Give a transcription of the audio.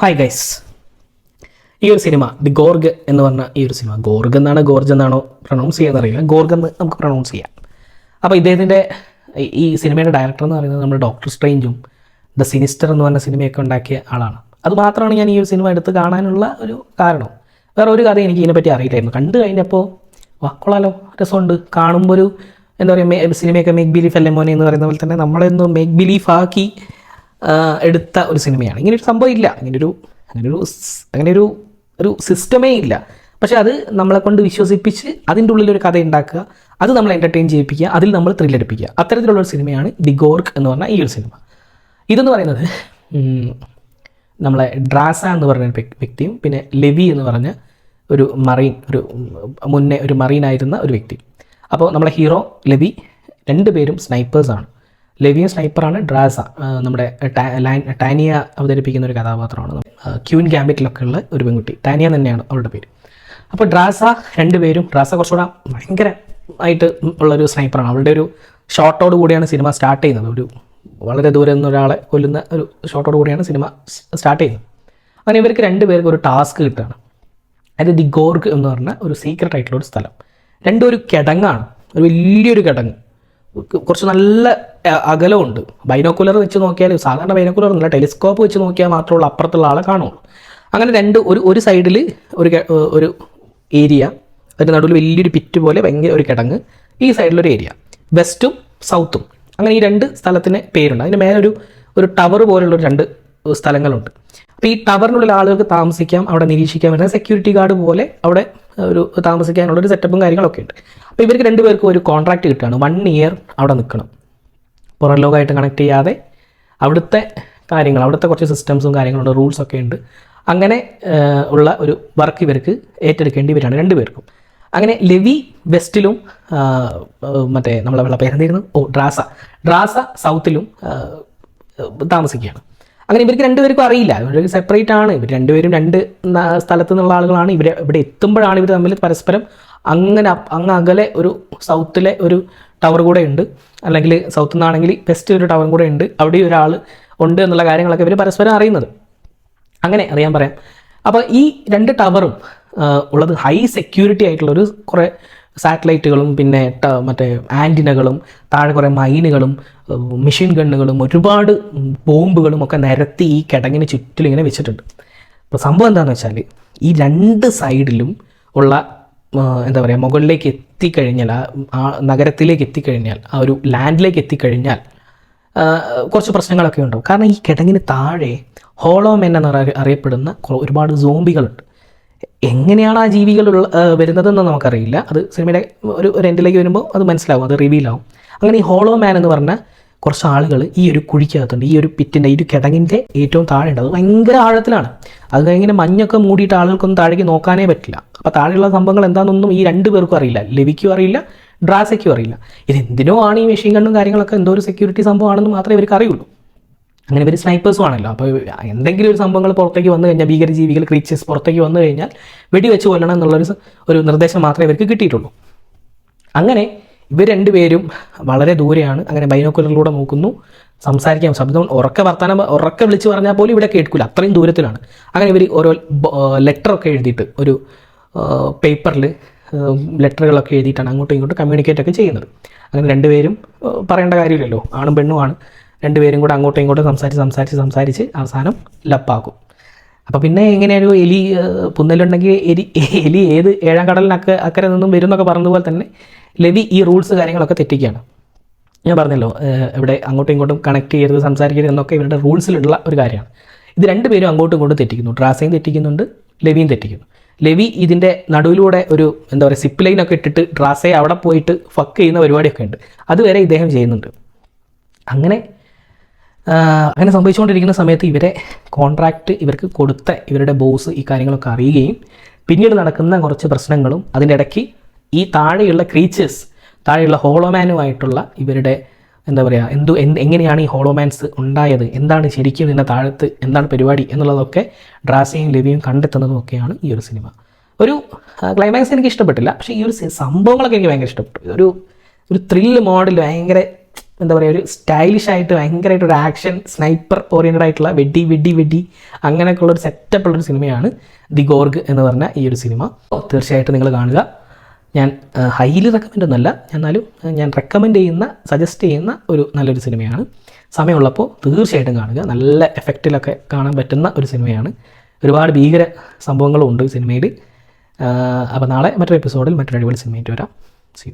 Hi guys ഈ ഒരു cinema the ഗോർഗ് എന്ന് പറഞ്ഞ ഈ ഒരു സിനിമ ഗോർഗ് എന്നാണ് ഗോർജ് എന്നാണോ പ്രൊണൗൺസ് ചെയ്യാൻ അറിയില്ല ഗോർഗ് എന്ന് നമുക്ക് പ്രൊണൗൺസ് ചെയ്യാം. അപ്പോൾ ഇദ്ദേഹത്തിന്റെ ഈ- സിനിമയുടെ ഡയറക്ടർ എന്ന് പറയുന്നത് നമ്മുടെ ഡോക്ടർ സ്ട്രേഞ്ചും ദ സിനിസ്റ്റർ എന്ന് പറഞ്ഞ സിനിമയൊക്കെ ഉണ്ടാക്കിയ ആളാണ്. അതുമാത്രമാണ് ഞാൻ ഈ ഒരു സിനിമ എടുത്ത് കാണാനുള്ള ഒരു കാരണം. വേറെ ഒരു കഥ എനിക്ക് ഇതിനെപ്പറ്റി അറിയില്ലായിരുന്നു. കണ്ടു കഴിഞ്ഞപ്പോൾ വാക്കോളാലോ രസമുണ്ട്. കാണുമ്പോൾ ഒരു എന്താ പറയുക സിനിമയൊക്കെ മേക്ക് ബിലീഫ് അല്ലേ മോനെ? എന്ന് പറയുന്ന പോലെ തന്നെ നമ്മളെന്തോ മേക്ക് ബിലീഫ് ആക്കി എടുത്ത ഒരു സിനിമയാണ്. ഇങ്ങനെ ഒരു സംഭവം ഇല്ല. അങ്ങനെ ഒരു അങ്ങനെ ഒരു സിസ്റ്റമേ ഇല്ല. പക്ഷെ അത് നമ്മളെ കൊണ്ട് വിശ്വസിപ്പിച്ച് അതിന്റെ ഉള്ളിൽ ഒരു കഥ ഉണ്ടാക്കുക അത് നമ്മൾ എന്റർടൈൻ ചെയ്യിപ്പിക്കുക അതിൽ നമ്മൾ ത്രില്ലടിപ്പിക്കുക അത്തരത്തിലുള്ള ഒരു സിനിമയാണ് ദി ഗോർക്ക് എന്ന് പറഞ്ഞ ഈ ഒരു സിനിമ. ഇതെന്ന് പറയുന്നത് നമ്മളെ ഡ്രാസ എന്ന് പറഞ്ഞ വ്യക്തിയും പിന്നെ ലെവി എന്ന് പറഞ്ഞ ഒരു മറീൻ ഒരു മുന്നേ ഒരു മറീനായിരുന്ന ഒരു വ്യക്തി അപ്പോൾ നമ്മളെ ഹീറോ ലെവി രണ്ടുപേരും സ്നൈപ്പേഴ്സാണ് ലെവിയും സ്നൈപ്പറാണ് ഡ്രാസ. നമ്മുടെ ടാനിയ അവതരിപ്പിക്കുന്ന ഒരു കഥാപാത്രമാണ്. ക്യൂൻ ഗാംബിറ്റിലൊക്കെ ഉള്ള ഒരു പെൺകുട്ടി. ടാനിയ തന്നെയാണ് അവളുടെ പേര്. അപ്പോൾ ഡ്രാസ രണ്ടുപേരും ഡ്രാസ കുറച്ചുകൂടെ ഭയങ്കര ആയിട്ട് ഉള്ളൊരു സ്നൈപ്പറാണ്. അവളുടെ ഒരു ഷോട്ടോട് കൂടിയാണ് സിനിമ സ്റ്റാർട്ട് ചെയ്യുന്നത്. ഒരു വളരെ ദൂരെ നിന്ന് ഒരാളെ കൊല്ലുന്ന ഒരു ഷോട്ടോട് കൂടിയാണ് സിനിമ സ്റ്റാർട്ട് ചെയ്യുന്നത്. അങ്ങനെ ഇവർക്ക് രണ്ടുപേർക്ക് ഒരു ടാസ്ക് കിട്ടുകയാണ്. അത് ദി ഗോർഗ് എന്ന് പറഞ്ഞ ഒരു സീക്രട്ട് ആയിട്ടുള്ള ഒരു സ്ഥലം. രണ്ടും ഒരു കിടങ്ങാണ്. ഒരു വലിയൊരു കിടങ്ങ്. കുറച്ച് നല്ല അകലമുണ്ട്. ബൈനോക്കുലർ വെച്ച് നോക്കിയാൽ സാധാരണ ബൈനോക്കുലർ ഒന്നുമില്ല ടെലിസ്കോപ്പ് വെച്ച് നോക്കിയാൽ മാത്രമുള്ള അപ്പുറത്തുള്ള ആളെ കാണുള്ളൂ. അങ്ങനെ രണ്ട് ഒരു ഒരു സൈഡിൽ ഒരു ഒരു ഏരിയ അതിന്റെ നടുവിൽ വലിയൊരു പിറ്റ് പോലെ ഭയങ്കര ഒരു കിടങ്ങ് ഈ സൈഡിലൊരു ഏരിയ. വെസ്റ്റും സൗത്തും. അങ്ങനെ ഈ രണ്ട് സ്ഥലത്തിന് പേരുണ്ട്. അതിന്റെ മേലൊരു ഒരു ടവർ പോലുള്ള രണ്ട് സ്ഥലങ്ങളുണ്ട്. അപ്പോൾ ഈ ടവറിനുള്ളിൽ ആളുകൾക്ക് താമസിക്കാം അവിടെ നിരീക്ഷിക്കാൻ പറ്റുന്ന സെക്യൂരിറ്റി ഗാർഡ് പോലെ അവിടെ ഒരു താമസിക്കാനുള്ള ഒരു സെറ്റപ്പും കാര്യങ്ങളൊക്കെ ഉണ്ട്. അപ്പോൾ ഇവർക്ക് രണ്ടുപേർക്കും ഒരു കോൺട്രാക്ട് കിട്ടുകയാണ്. വൺ ഇയർ അവിടെ നിൽക്കണം. പുറം ലോകമായിട്ട് കണക്ട് ചെയ്യാതെ അവിടുത്തെ കാര്യങ്ങൾ അവിടുത്തെ കുറച്ച് സിസ്റ്റംസും കാര്യങ്ങളും കാര്യങ്ങളുണ്ട് റൂൾസൊക്കെ ഉണ്ട്. അങ്ങനെ ഉള്ള ഒരു വർക്ക് ഇവർക്ക് ഏറ്റെടുക്കേണ്ടി വരികയാണ് രണ്ടുപേർക്കും. അങ്ങനെ ലെവി വെസ്റ്റിലും മറ്റേ നമ്മളെ വെള്ള പേരെന്തായിരുന്നു ഓ ഡ്രാസ. ഡ്രാസ സൗത്തിലും താമസിക്കുകയാണ്. അങ്ങനെ ഇവർക്ക് രണ്ടുപേർക്കും അറിയില്ല. ഇവർ സെപ്പറേറ്റ് ആണ്. ഇവർ രണ്ടുപേരും രണ്ട് സ്ഥലത്തു നിന്നുള്ള ആളുകളാണ്. ഇവർ ഇവിടെ എത്തുമ്പോഴാണ് ഇവർ തമ്മിൽ പരസ്പരം അങ്ങനെ അങ്ങ് അകലെ ഒരു സൗത്തിലെ ഒരു ടവർ കൂടെ ഉണ്ട്. അല്ലെങ്കിൽ സൗത്ത് നിന്നാണെങ്കിൽ വെസ്റ്റ് ഒരു ടവർ കൂടെ ഉണ്ട്. അവിടെ ഒരാൾ ഉണ്ട് എന്നുള്ള കാര്യങ്ങളൊക്കെ ഇവർ പരസ്പരം അറിയുന്നത്. അങ്ങനെ അറിയാൻ പറയാം. അപ്പോൾ ഈ രണ്ട് ടവറും ഉള്ളത് ഹൈ സെക്യൂരിറ്റി ആയിട്ടുള്ള ഒരു കുറേ സാറ്റലൈറ്റുകളും പിന്നെ മറ്റേ ആന്റിനകളും താഴെ കുറേ മൈനുകളും മെഷീൻ ഗണ്ണുകളും ഒരുപാട് ബോംബുകളും ഒക്കെ നിരത്തി ഈ കിടങ്ങിന് ചുറ്റിലിങ്ങനെ വെച്ചിട്ടുണ്ട്. അപ്പോൾ സംഭവം എന്താണെന്ന് വെച്ചാൽ ഈ രണ്ട് സൈഡിലും ഉള്ള എന്താ പറയുക മുകളിലേക്ക് എത്തിക്കഴിഞ്ഞാൽ ആ നഗരത്തിലേക്ക് എത്തിക്കഴിഞ്ഞാൽ ആ ഒരു ലാൻഡിലേക്ക് എത്തിക്കഴിഞ്ഞാൽ കുറച്ച് പ്രശ്നങ്ങളൊക്കെ ഉണ്ടാവും. കാരണം ഈ കിടങ്ങിന് താഴെ ഹോളോമെൻ എന്ന് അറിയ- അറിയപ്പെടുന്ന ഒരുപാട് സോംബികളുണ്ട്. എങ്ങനെയാണ് ആ ജീവികൾ വരുന്നതെന്ന് നമുക്കറിയില്ല. അത് സിനിമയുടെ ഒരു രണ്ടിലേക്ക് വരുമ്പോൾ അത് മനസ്സിലാവും അത് റിവീലാവും. അങ്ങനെ ഈ ഹോളോ മാൻ എന്ന് പറഞ്ഞ കുറച്ച് ആളുകൾ ഈ ഒരു കുഴിക്കകത്തുണ്ട്. ഈ ഒരു പിറ്റിന്റെ ഈ ഒരു കിടങ്ങിന്റെ ഏറ്റവും താഴെ ഉണ്ട്. അത് ഭയങ്കര ആഴത്തിലാണ്. അത് കഴിഞ്ഞ് മഞ്ഞൊക്കെ മൂടിയിട്ട് ആളുകൾക്കൊന്നും താഴേക്ക് നോക്കാനേ പറ്റില്ല. അപ്പോൾ താഴെയുള്ള സംഭവങ്ങൾ എന്താണെന്നൊന്നും ഈ രണ്ട് പേർക്കും അറിയില്ല. ലെവിക്കും അറിയില്ല ഡ്രാസയ്ക്കും അറിയില്ല. ഇത് എന്തിനോ ആണ് ഈ മെഷീൻ ഗണ്ണും കാര്യങ്ങളൊക്കെ എന്തോ ഒരു സെക്യൂരിറ്റി സംഭവമാണെന്ന് മാത്രമേ ഇവർക്ക് അറിയുള്ളൂ. അങ്ങനെ ഇവർ സ്നൈപ്പേഴ്സും ആണല്ലോ. അപ്പോൾ എന്തെങ്കിലും ഒരു സംഭവങ്ങൾ പുറത്തേക്ക് വന്നു കഴിഞ്ഞാൽ ഭീകരജീവികൾ ക്രീച്ചേഴ്സ് പുറത്തേക്ക് വന്നു കഴിഞ്ഞാൽ വെടിവെച്ച് കൊല്ലണം എന്നുള്ളൊരു ഒരു നിർദ്ദേശം മാത്രമേ ഇവർക്ക് കിട്ടിയിട്ടുള്ളൂ. അങ്ങനെ ഇവർ രണ്ടുപേരും വളരെ ദൂരെയാണ് അങ്ങനെ ബൈനോക്കുലറിലൂടെ നോക്കുന്നു. സംസാരിക്കാൻ ശബ്ദം ഉറക്കെ വർത്താനം ഉറക്കെ വിളിച്ച് പറഞ്ഞാൽ പോലും ഇവിടെ കേൾക്കില്ല അത്രയും ദൂരത്തിലാണ്. അങ്ങനെ ഇവർ ഓരോ ലെറ്ററൊക്കെ എഴുതിയിട്ട് ഒരു പേപ്പറിൽ ലെറ്ററുകളൊക്കെ എഴുതിയിട്ടാണ് അങ്ങോട്ടും ഇങ്ങോട്ടും കമ്മ്യൂണിക്കേറ്റ് ഒക്കെ ചെയ്യുന്നത്. അങ്ങനെ രണ്ടുപേരും പറയേണ്ട കാര്യമില്ലല്ലോ. ആണും പെണ്ണുമാണ് രണ്ടുപേരും കൂടെ അങ്ങോട്ടും ഇങ്ങോട്ടും സംസാരിച്ച് സംസാരിച്ച് സംസാരിച്ച് അവസാനം ലപ്പാക്കും അപ്പോൾ പിന്നെ എങ്ങനെയൊരു എലി പുന്നലുണ്ടെങ്കിൽ എലി എലി ഏത് ഏഴാം കടലിനൊക്കെ അക്കരെ നിന്നും വരും എന്നൊക്കെ പറഞ്ഞതുപോലെ തന്നെ ലവി ഈ റൂൾസ് കാര്യങ്ങളൊക്കെ തെറ്റിക്കുകയാണ്. ഞാൻ പറഞ്ഞല്ലോ ഇവിടെ അങ്ങോട്ടും ഇങ്ങോട്ടും കണക്ട് ചെയ്യരുത് സംസാരിക്കരുത് എന്നൊക്കെ ഇവരുടെ റൂൾസിലുള്ള ഒരു കാര്യമാണ്. ഇത് രണ്ടുപേരും അങ്ങോട്ടും ഇങ്ങോട്ടും തെറ്റിക്കുന്നു. ഡ്രാസയും തെറ്റിക്കുന്നുണ്ട് ലെവിയും തെറ്റിക്കുന്നു. ലെവി ഇതിന്റെ നടുവിലൂടെ ഒരു എന്താ പറയുക സിപ്പ് ലൈനൊക്കെ ഇട്ടിട്ട് ഡ്രാസയെ അവിടെ പോയിട്ട് ഫക്ക് ചെയ്യുന്ന പരിപാടിയൊക്കെ ഉണ്ട്. അതുവരെ ഇദ്ദേഹം ചെയ്യുന്നുണ്ട്. അങ്ങനെ അങ്ങനെ സംഭവിച്ചുകൊണ്ടിരിക്കുന്ന സമയത്ത് ഇവരെ കോൺട്രാക്റ്റ് ഇവർക്ക് കൊടുത്ത ഇവരുടെ ബോസ് ഈ കാര്യങ്ങളൊക്കെ അറിയുകയും പിന്നീട് നടക്കുന്ന കുറച്ച് പ്രശ്നങ്ങളും അതിന്റെ ഇടയ്ക്ക് ഈ താഴെയുള്ള ക്രീച്ചേഴ്സ് താഴെയുള്ള ഹോളോമാനുമായിട്ടുള്ള ഇവരുടെ എന്താ പറയുക എന്തു എങ്ങനെയാണ് ഈ ഹോളോമാൻസ് ഉണ്ടായത് എന്താണ് ശരിക്കും ഇതിന്റെ താഴത്ത് എന്താണ് പരിപാടി എന്നുള്ളതൊക്കെ ഡ്രാസയും ലവിയും കണ്ടെത്തുന്നതും ഒക്കെയാണ് ഈ ഒരു സിനിമ. ഒരു ക്ലൈമാക്സ് എനിക്ക് ഇഷ്ടപ്പെട്ടില്ല പക്ഷേ ഈ ഒരു സംഭവങ്ങളൊക്കെ എനിക്ക് ഭയങ്കര ഇഷ്ടപ്പെട്ടു. ഒരു ഒരു ത്രില്ല് മോഡൽ ഭയങ്കര എന്താ പറയുക ഒരു സ്റ്റൈലിഷ് ആയിട്ട് ഭയങ്കരമായിട്ട് ഒരു ആക്ഷൻ സ്നൈപ്പർ ഓറിയന്റഡ് ആയിട്ടുള്ള വെടി വെടി വെടി അങ്ങനെയൊക്കെ ഉള്ള ഒരു സെറ്റപ്പ് ഉള്ളൊരു സിനിമയാണ് ദി ഗോർഗ് എന്ന് പറഞ്ഞ ഈ ഒരു സിനിമ. തീർച്ചയായിട്ടും നിങ്ങൾ കാണുക. ഞാൻ ഹൈലി റെക്കമെൻഡ് ഒന്നല്ല എന്നാലും ഞാൻ റെക്കമെൻഡ് ചെയ്യുന്ന സജസ്റ്റ് ചെയ്യുന്ന ഒരു നല്ലൊരു സിനിമയാണ്. സമയമുള്ളപ്പോൾ തീർച്ചയായിട്ടും കാണുക. നല്ല എഫക്റ്റിലൊക്കെ കാണാൻ പറ്റുന്ന ഒരു സിനിമയാണ്. ഒരുപാട് ഭീകര സംഭവങ്ങളും ഉണ്ട് സിനിമയിൽ. അപ്പോൾ നാളെ മറ്റൊരു എപ്പിസോഡിൽ മറ്റൊരു അടിപൊളി സിനിമയായിട്ട് വരാം. സീ